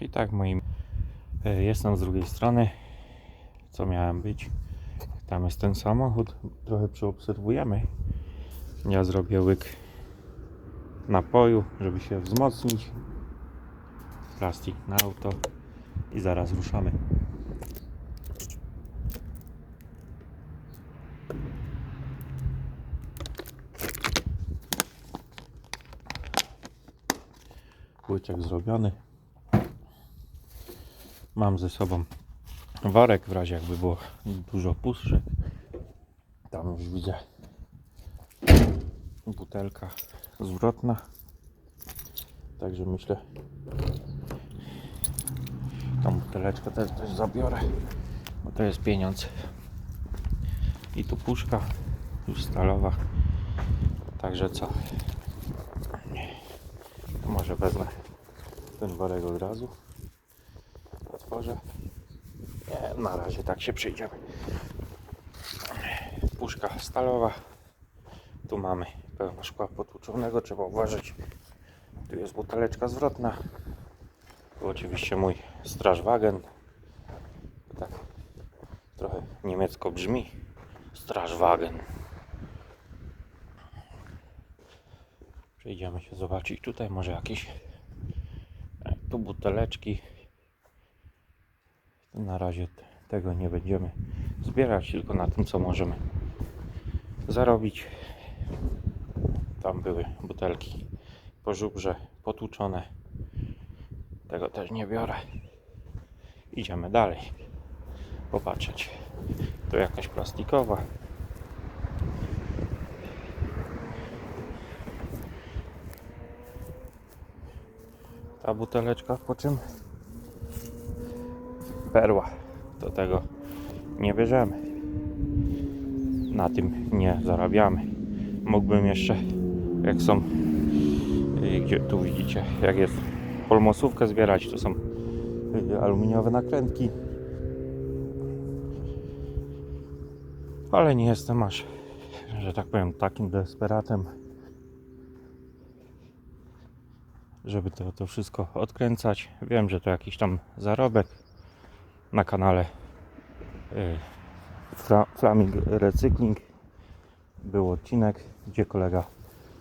I tak moim e, jestem z drugiej strony. Co miałem być? Tam jest ten samochód. Trochę przeobserwujemy. Ja zrobię łyk napoju, żeby się wzmocnić. Plastik na auto i zaraz ruszamy. Łyczek zrobiony. Mam ze sobą worek w razie jakby było dużo puszek. Tam już widzę butelka zwrotna. Także myślę, tą buteleczkę też, też zabiorę, bo to jest pieniądz. I tu puszka już stalowa. Także co? Może wezmę ten worek od razu. Otworzę. Nie, na razie tak się przyjdziemy. Puszka stalowa. Tu mamy pełno szkła potłuczonego, trzeba uważać. Tu jest buteleczka zwrotna. Tu oczywiście mój Strażwagen. Tak trochę niemiecko brzmi. Strażwagen. Przejdziemy się zobaczyć tutaj może jakieś e, tu buteleczki. Na razie tego nie będziemy zbierać, tylko na tym co możemy zarobić. Tam były butelki po żubrze potłuczone. Tego też nie biorę. Idziemy dalej. Popatrzeć. To jakaś plastikowa. Ta buteleczka po czym? Perła. Do tego nie bierzemy. Na tym nie zarabiamy. Mógłbym jeszcze, jak są, y, gdzie tu widzicie, jak jest polmosówkę zbierać, to są y, aluminiowe nakrętki. Ale nie jestem aż, że tak powiem, takim desperatem, żeby to, to wszystko odkręcać. Wiem, że to jakiś tam zarobek na kanale y, Flaming Recykling był odcinek, gdzie kolega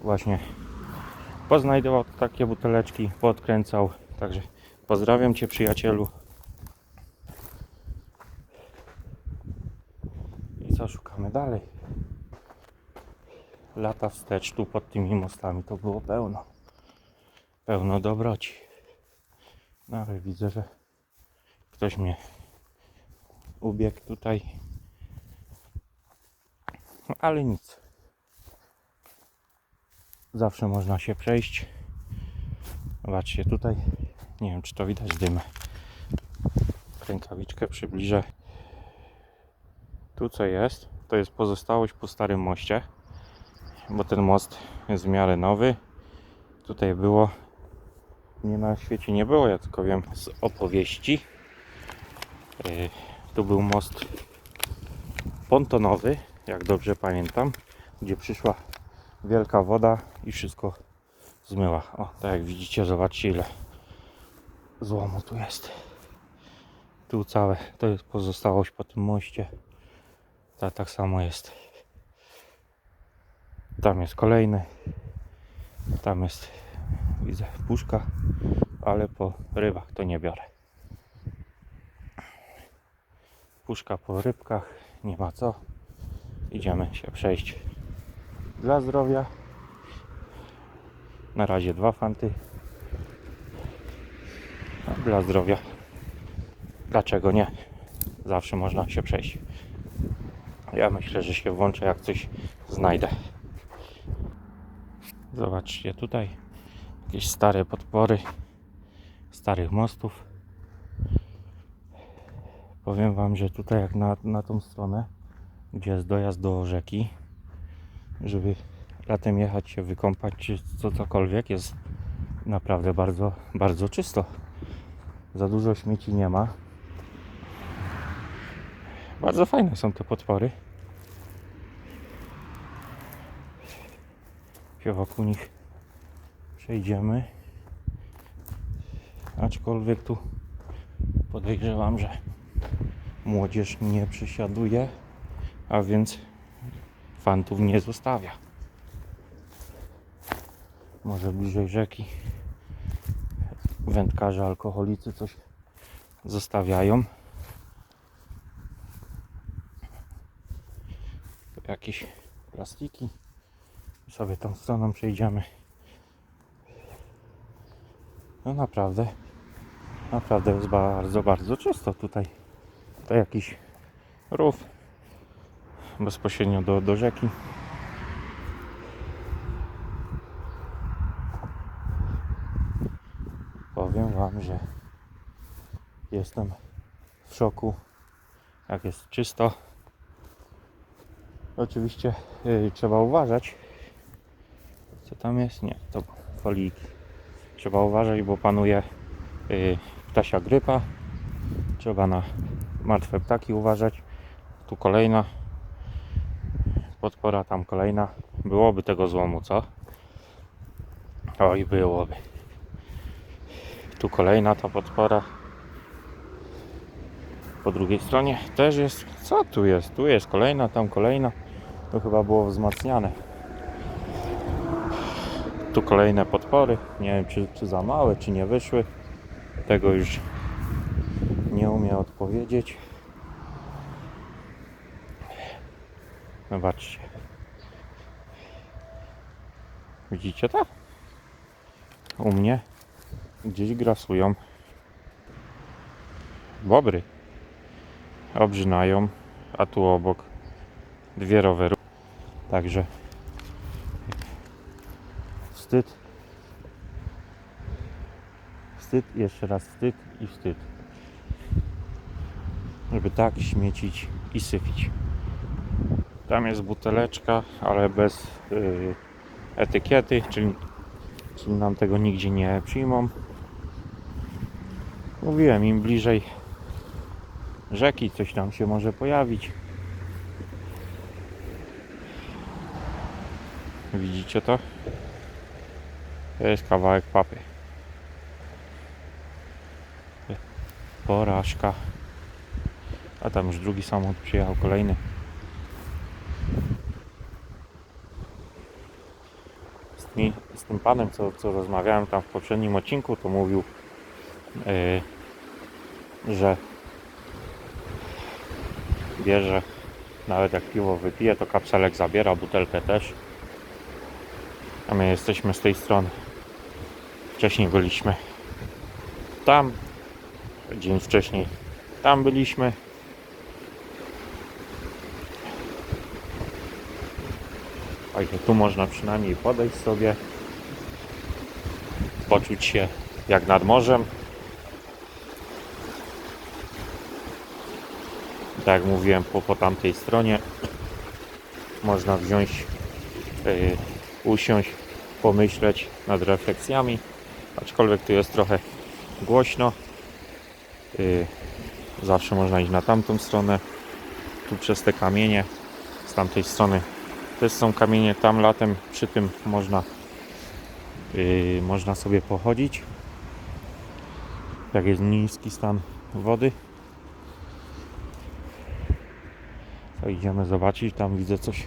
właśnie poznajdował takie buteleczki, podkręcał. Także pozdrawiam Cię przyjacielu. I co szukamy dalej? Lata wstecz tu pod tymi mostami to było pełno. Pełno dobroci. No ale widzę, że ktoś mnie ubiegł tutaj. No, ale nic. Zawsze można się przejść. Zobaczcie tutaj. Nie wiem, czy to widać dym. Rękawiczkę przybliżę. Tu co jest, to jest pozostałość po starym moście. Bo ten most jest w miarę nowy. Tutaj było. Nie na świecie nie było, ja tylko wiem z opowieści. Yy, tu był most pontonowy, jak dobrze pamiętam, gdzie przyszła wielka woda i wszystko zmyła. O, tak jak widzicie, zobaczcie ile złomu tu jest. Tu całe, to jest pozostałość po tym moście. Ta, tak samo jest. Tam jest kolejny. Tam jest, widzę, puszka, ale po rybach to nie biorę. Puszka po rybkach, nie ma co. Idziemy się przejść dla zdrowia. Na razie dwa fanty. Dla zdrowia. Dlaczego nie? Zawsze można się przejść. Ja myślę, że się włączę jak coś znajdę. Zobaczcie tutaj jakieś stare podpory starych mostów. Powiem Wam, że tutaj jak na, na tą stronę, gdzie jest dojazd do rzeki, żeby latem jechać się wykąpać czy co cokolwiek, jest naprawdę bardzo, bardzo czysto. Za dużo śmieci nie ma. Bardzo fajne są te podpory. Się wokół nich przejdziemy. Aczkolwiek tu podejrzewam, że młodzież nie przysiaduje, a więc fantów nie zostawia. Może bliżej rzeki wędkarze, alkoholicy coś zostawiają. Jakieś plastiki. Sobie tą stroną przejdziemy. No naprawdę, naprawdę jest bardzo, bardzo czysto tutaj. To jakiś rów bezpośrednio do, do rzeki. Powiem Wam, że jestem w szoku, jak jest czysto. Oczywiście yy, trzeba uważać, co tam jest. Nie, to foliki. Trzeba uważać, bo panuje yy, ptasia grypa. Trzeba na martwe ptaki uważać. Tu kolejna podpora, tam kolejna. Byłoby tego złomu, co? Oj, byłoby. Tu kolejna ta podpora. Po drugiej stronie też jest. Co tu jest? Tu jest kolejna, tam kolejna. To chyba było wzmacniane. Tu kolejne podpory. Nie wiem, czy, czy za małe, czy nie wyszły. Tego już nie umiem odpowiedzieć. Zobaczcie. Widzicie to? U mnie gdzieś grasują bobry. Obrzynają, a tu obok dwie rowery. Także wstyd. Wstyd, jeszcze raz wstyd i wstyd. Żeby tak śmiecić i syfić. Tam jest buteleczka, ale bez yy, etykiety, czyli, czyli nam tego nigdzie nie przyjmą. Mówiłem, im bliżej rzeki coś tam się może pojawić. Widzicie to? To jest kawałek papy. Porażka. A tam już drugi samochód przyjechał, kolejny. Z, tymi, z tym panem, co, co rozmawiałem tam w poprzednim odcinku, to mówił, yy, że bierze, nawet jak piwo wypije, to kapselek zabiera, butelkę też. A my jesteśmy z tej strony. Wcześniej byliśmy tam, dzień wcześniej tam byliśmy. Także tu można przynajmniej podejść sobie, poczuć się jak nad morzem. Tak jak mówiłem, po, po tamtej stronie można wziąć, yy, usiąść, pomyśleć nad refleksjami. Aczkolwiek tu jest trochę głośno. Yy, zawsze można iść na tamtą stronę. Tu przez te kamienie z tamtej strony też są kamienie. Tam latem przy tym można yy, można sobie pochodzić. Jak jest niski stan wody. To idziemy zobaczyć. Tam widzę coś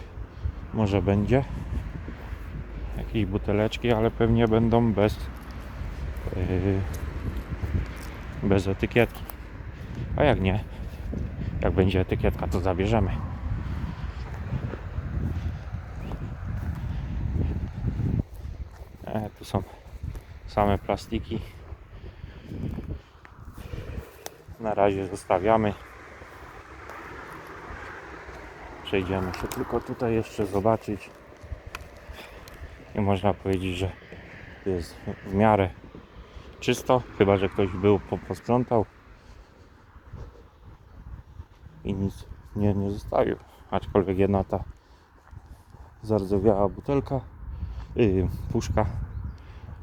może będzie. Jakieś buteleczki, ale pewnie będą bez yy, bez etykietki. A jak nie, jak będzie etykietka, to zabierzemy. E, tu są same plastiki. Na razie zostawiamy. Przejdziemy się tylko tutaj jeszcze zobaczyć. I można powiedzieć, że jest w miarę czysto, chyba że ktoś był, po, posprzątał i nic nie, nie zostawił. Aczkolwiek jedna ta zardzewiała butelka, puszka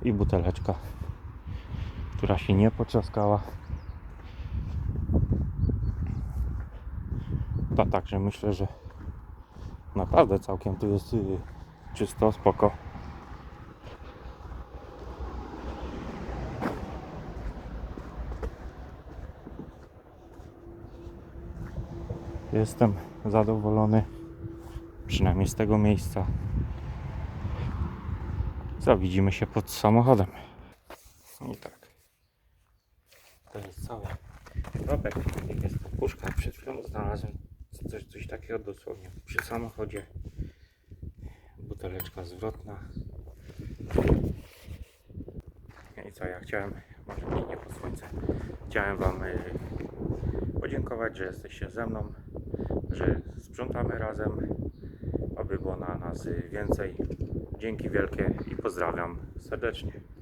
i buteleczka, która się nie potrzaskała. Ta także myślę, że naprawdę całkiem tu jest y, czysto, spoko. Jestem zadowolony przynajmniej z tego miejsca. Co widzimy się pod samochodem. I tak. To jest cały robek. Jest to puszka. Przed chwilą znalazłem coś, coś takiego dosłownie przy samochodzie. Buteleczka zwrotna. I co ja chciałem, może nie, nie po słońce, chciałem Wam y, podziękować, że jesteście ze mną, że sprzątamy razem, aby było na nas y, więcej. Dzięki wielkie i pozdrawiam serdecznie.